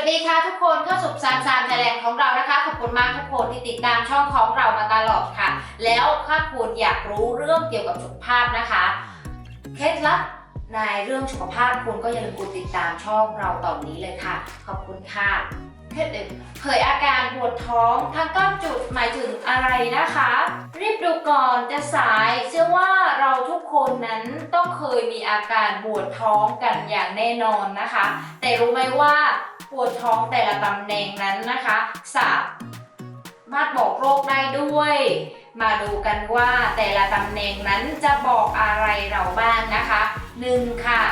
วัสดีค่ะทุกคนเข้าสู่ซานซานไทยแลนด์ของเรานะคะ ขอบคุณมากทุกคนที่ติดตามช่องของเรามาตลอดค่ะ แล้วถ้าคุณอยากรู้เรื่องเกี่ยวกับสุขภาพนะคะเคล็ดลับในเรื่องสุขภาพคุณก็อย่าลืมกดติดตามช่องเราตอนนี้เลยค่ะ ขอบคุณค่ะเคล็ดลับเผยอาการปวดท้องทั้งก้อนจุดหมายถึงอะไรนะคะ รีบดูก่อนจะสายเชื่อว่าเราทุกคนนั้นต้องเคยมีอาการปวดท้องกันอย่างแน่นอนนะคะ แต่รู้ไหมว่า ปวดท้องแต่ละตำแหน่งนั้นนะคะ สามารถบอกโรคได้ด้วย มาดูกันว่าแต่ละตำแหน่งนั้นจะบอกอะไรเราบ้างนะคะหนึ่งค่ะ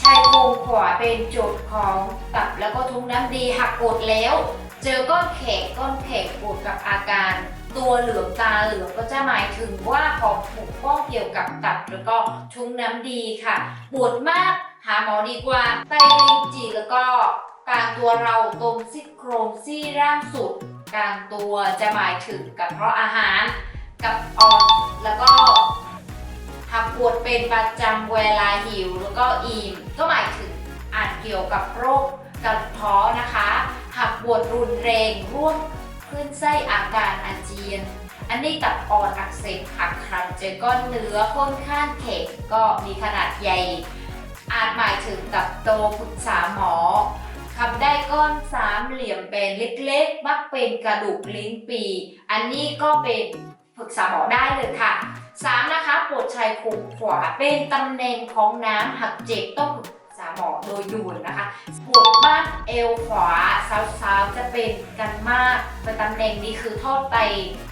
ชายโครงขวาเป็นจุดของตับแล้วก็ทุงน้ำดีหักกดแล้ว เจอก้อนแขกก้อนแขกปวดกับอาการตัวเหลืองตาเหลืองก็จะหมายถึงว่าของถูกป้องเกี่ยวกับตับแล้วก็ทุงน้ำดีค่ะ ปวดมากหาหมอดีกว่าไตลิงจีแล้วก็ กลางตัวเราตรงซี่โครงซี่ร่างสุด กลางตัวจะหมายถึงกับเพราะอาหาร กับอ่อนแล้วก็หากปวดเป็นประจำเวลาหิวแล้วก็อิ่มก็หมายถึงอาจเกี่ยวกับโรคกระเพาะนะคะ หากปวดรุนแรงร่วมขึ้นไส้อาการอาเจียน อันนี้ตับอ่อนอักเสบหักครั้งเจอก้อนเนื้อค่อนข้างแข็งก็มีขนาดใหญ่ อาจหมายถึงตับโตปรึกษาหมอ ก้อนสามเหลี่ยมเป็นเล็กๆ มักเป็นกระดูกลิ้นปี อันนี้ก็เป็นปรึกษาหมอได้เลยค่ะสามนะคะปวดชายโครงขวาเป็นตำแหน่งของน้ำหักเจ็บต้องปรึกษาหมอโดยด่วนนะคะปวดบ้านเอวขวาสาวๆจะเป็นกันมากเป็นตำแหน่งนี้คือท่อไต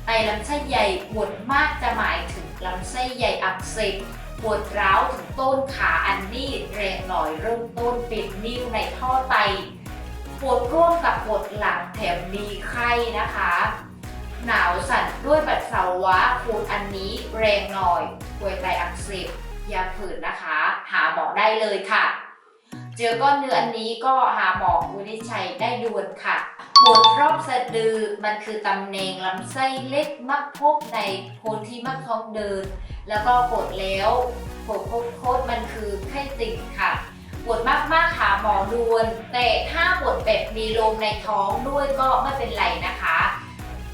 ไตลำไส้ใหญ่ปวดมากจะหมายถึงลำไส้ใหญ่อักเสบปวดร้าวถึงต้นขาอันนี้แรงหน่อยเริ่มต้นเป็นนิ่วในท่อไต ปวดร่วมกับปวดหลังแถมมีไข้นะคะ หนาวสั่นด้วยปัสสาวะขูดอันนี้แรงหน่อยป่วยไตอักเสบยาผื่นนะคะ หาหมอได้เลยค่ะ เจอก้อนเนื้ออันนี้ก็หาหมอวินิจฉัยได้ด่วนค่ะปวดรอบสะดือมันคือตำแหน่งลำไส้เล็กมักพบในคนที่มักท้องเดิน แล้วก็ปวดแล้วปวดโคตรมันคือไข้ติ่งค่ะ ปวดมากๆหาหมอด่วนแต่ถ้าปวดแบบมีลมในท้องด้วยก็ไม่เป็นไรนะคะ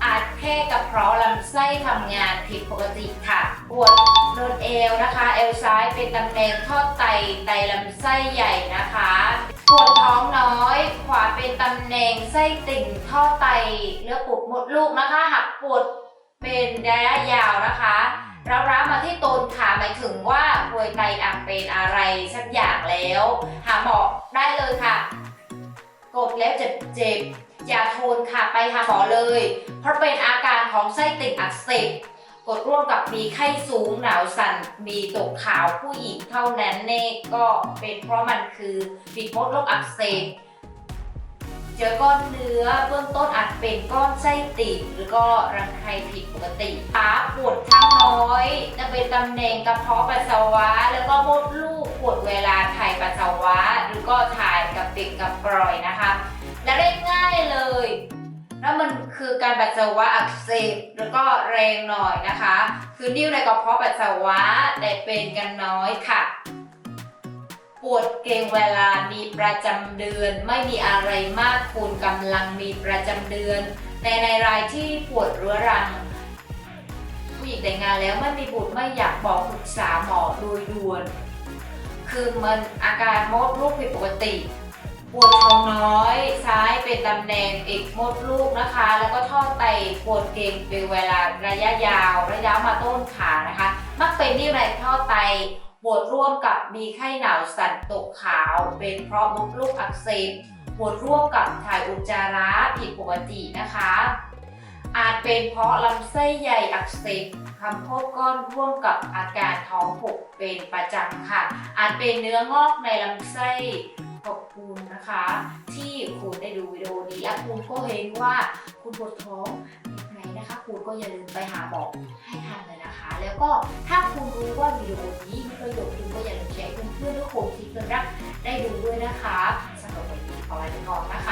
อาจแค่กระเพาะลำไส้ทำงานผิดปกติค่ะ ปวดโดนเอวนะคะ เอวซ้ายเป็นตำแหน่งท่อไตไตลำไส้ใหญ่นะคะ ปวดท้องน้อย ขวาเป็นตำแหน่งไส้ติ่งท่อไตเลือดปุดมดลูกนะคะ หักปวดเป็นระยะยาวนะคะร้า ยไตอาจเป็นอะไรสักอย่างแล้ว หาหมอได้เลยค่ะ กดแล้วเจ็บเจ็บอย่าทนค่ะไปหาหมอเลย เพราะเป็นอาการของไส้ติ่งอักเสบกดร่วมกับมีไข้สูงหนาวสั่นมีตกขาวผู้หญิงเท่านั้นเน่ก็เป็นเพราะมันคือบิดมดลูกอักเสบเจอก้อนเนื้อเบื้องต้นอาจเป็นก้อนไส้ติ่งหรือก็รังไข่ผิดปกติขาปวด น้อย จะเป็นตำแหน่งกระเพาะปัสสาวะ แล้วก็มดลูกปวดเวลาถ่ายปัสสาวะ หรือก็ถ่ายกับติดกับกร่อยนะคะ และได้ง่ายเลย แล้วมันคือการปัสสาวะอักเสบแล้วก็แรงหน่อยนะคะ คือนิ่วในกระเพาะปัสสาวะแต่เป็นกันน้อยค่ะปวดเกรงเวลามีประจำเดือน ไม่มีอะไรมากคุณกำลังมีประจำเดือนแต่ในรายที่ปวดเรื้อรัง ผู้หญิงแต่งงานแล้วไม่มีบุตรไม่อยากบอกปรึกษาหมอโดยด่วน คือมันอาการมดลูกผิดปกติ ปวดท้องน้อย ซ้ายเป็นตำแหน่งเอกมดลูกนะคะ แล้วก็ท่อไตปวดเก่งเป็นเวลาระยะยาว ระยะมาต้นขานะคะ มักเป็นที่ไรท่อไตปวดร่วมกับมีไข้หนาวสั่นตกขาว เป็นเพราะมดลูกอักเสบปวดร่วมกับถ่ายอุจจาระผิดปกตินะคะ เป็นเพราะลำไส้ใหญ่อักเสบคำพบก้อนร่วมกับอาการท้องผูกเป็นประจำค่ะ อาจเป็นเนื้องอกในลำไส้ขอบคุณนะคะ ที่คุณได้ดูวิดีโอนี้และคุณก็เห็นว่าคุณปวดท้องยังไงนะคะคุณก็อย่าลืมไปหาหมอให้ทันเลยนะคะ แล้วก็ถ้าคุณรู้ว่าวิดีโอนี้มีประโยชน์คุณก็อย่าลืมแชร์เพื่อนๆทุกคนที่เพื่อนรักได้ดูด้วยนะคะสำหรับวันนี้ขอลาไปก่อนนะคะ